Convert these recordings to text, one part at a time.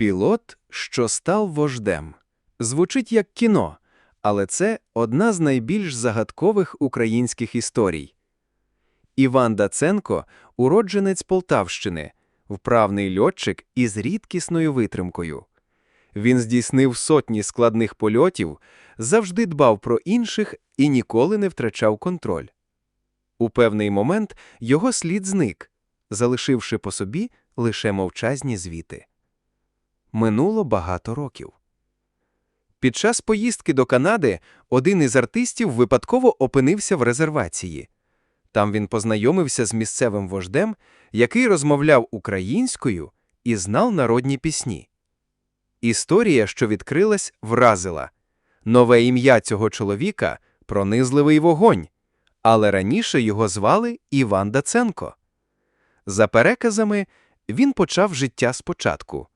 Пілот, що став вождем. Звучить як кіно, але це одна з найбільш загадкових українських історій. Іван Даценко – уродженець Полтавщини, вправний льотчик із рідкісною витримкою. Він здійснив сотні складних польотів, завжди дбав про інших і ніколи не втрачав контроль. У певний момент його слід зник, залишивши по собі лише мовчазні звіти. Минуло багато років. Під час поїздки до Канади один із артистів випадково опинився в резервації. Там він познайомився з місцевим вождем, який розмовляв українською і знав народні пісні. Історія, що відкрилась, вразила. Нове ім'я цього чоловіка – пронизливий вогонь, але раніше його звали Іван Даценко. За переказами, він почав життя спочатку,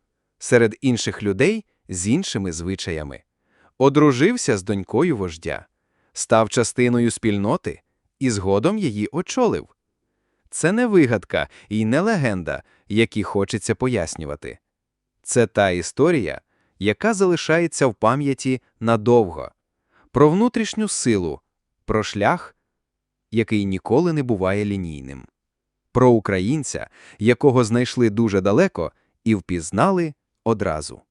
серед інших людей з іншими звичаями. Одружився з донькою вождя, став частиною спільноти і згодом її очолив. Це не вигадка і не легенда, які хочеться пояснювати. Це та історія, яка залишається в пам'яті надовго, про внутрішню силу, про шлях, який ніколи не буває лінійним, про українця, якого знайшли дуже далеко і впізнали od razu.